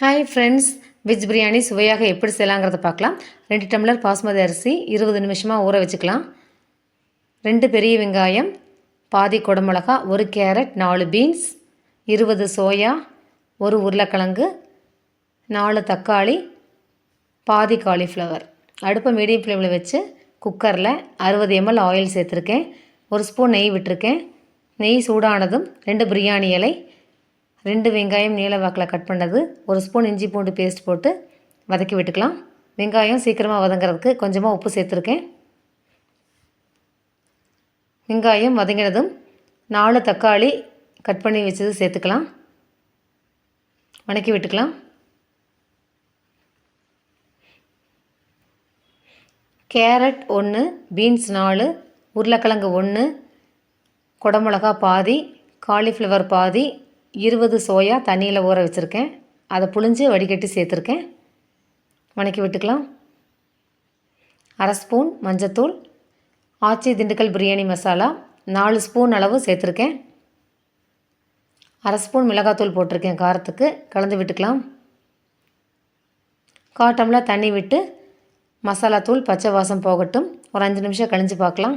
Hi friends veg biryani சுவையாக எப்படி செய்யலாங்கிறத பார்க்கலாம். ரெண்டு டம்ளர் பாஸ்மதி அரிசி இருபது நிமிஷமாக ஊற வச்சுக்கலாம். ரெண்டு பெரிய வெங்காயம் பாதி குடமிளகா ஒரு கேரட் நாலு பீன்ஸ் இருபது சோயா ஒரு உருளைக்கிழங்கு நாலு தக்காளி பாதி காலிஃப்ளவர் அடுப்பை மீடியம் ஃப்ளேமில் வச்சு குக்கரில் அறுபது எம்எல் ஆயில் சேர்த்துருக்கேன். ஒரு ஸ்பூன் நெய் விட்டுருக்கேன். நெய் சூடானதும் ரெண்டு பிரியாணி இலை ரெண்டு வெங்காயம் நீல வாக்கில் கட் பண்ணது ஒரு ஸ்பூன் இஞ்சி பூண்டு பேஸ்ட் போட்டு வதக்கி விட்டுக்கலாம். வெங்காயம் சீக்கிரமாக வதங்குறதுக்கு கொஞ்சமாக உப்பு சேர்த்துருக்கேன். வெங்காயம் வதங்கினதும் நாலு தக்காளி கட் பண்ணி வச்சது சேர்த்துக்கலாம். வணக்கி விட்டுக்கலாம். கேரட் ஒன்று பீன்ஸ் நாலு உருளைக்கிழங்கு ஒன்று குடமிளகா பாதி காலிஃப்ளவர் பாதி இருபது சோயா தண்ணியில் ஊற வச்சுருக்கேன். அதை புழிஞ்சு வடிகட்டி சேர்த்துருக்கேன். வணக்கி விட்டுக்கலாம். அரை ஸ்பூன் மஞ்சத்தூள் ஆச்சி திண்டுக்கல் பிரியாணி மசாலா நாலு ஸ்பூன் அளவு சேர்த்துருக்கேன். அரை ஸ்பூன் மிளகாத்தூள் போட்டிருக்கேன் காரத்துக்கு. கலந்து விட்டுக்கலாம். காட்டம்லாம் தண்ணி விட்டு மசாலா தூள் பச்சை வாசம் போகட்டும். ஒரு அஞ்சு நிமிஷம் கழிஞ்சு பார்க்கலாம்.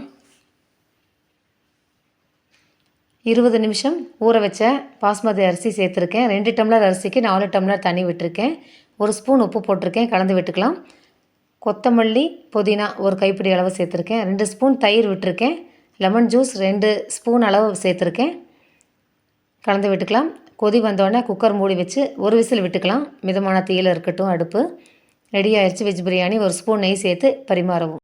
இருபது நிமிஷம் ஊற வச்ச பாஸ்மதி அரிசி சேர்த்துருக்கேன். ரெண்டு டம்ளர் அரிசிக்கு நாலு டம்ளர் தண்ணி விட்டுருக்கேன். ஒரு ஸ்பூன் உப்பு போட்டிருக்கேன். கலந்து விட்டுக்கலாம். கொத்தமல்லி புதினா ஒரு கைப்பிடி அளவு சேர்த்துருக்கேன். ரெண்டு ஸ்பூன் தயிர் விட்டுருக்கேன். லெமன் ஜூஸ் ரெண்டு ஸ்பூன் அளவு சேர்த்துருக்கேன். கலந்து விட்டுக்கலாம். கொதி வந்தோடனே குக்கர் மூடி வச்சு ஒரு விசில் விட்டுக்கலாம். மிதமான தீயில் இருக்கட்டும் அடுப்பு. ரெடி ஆயிடுச்சு வெஜ் பிரியாணி. ஒரு ஸ்பூன் நெய் சேர்த்து பரிமாறவும்.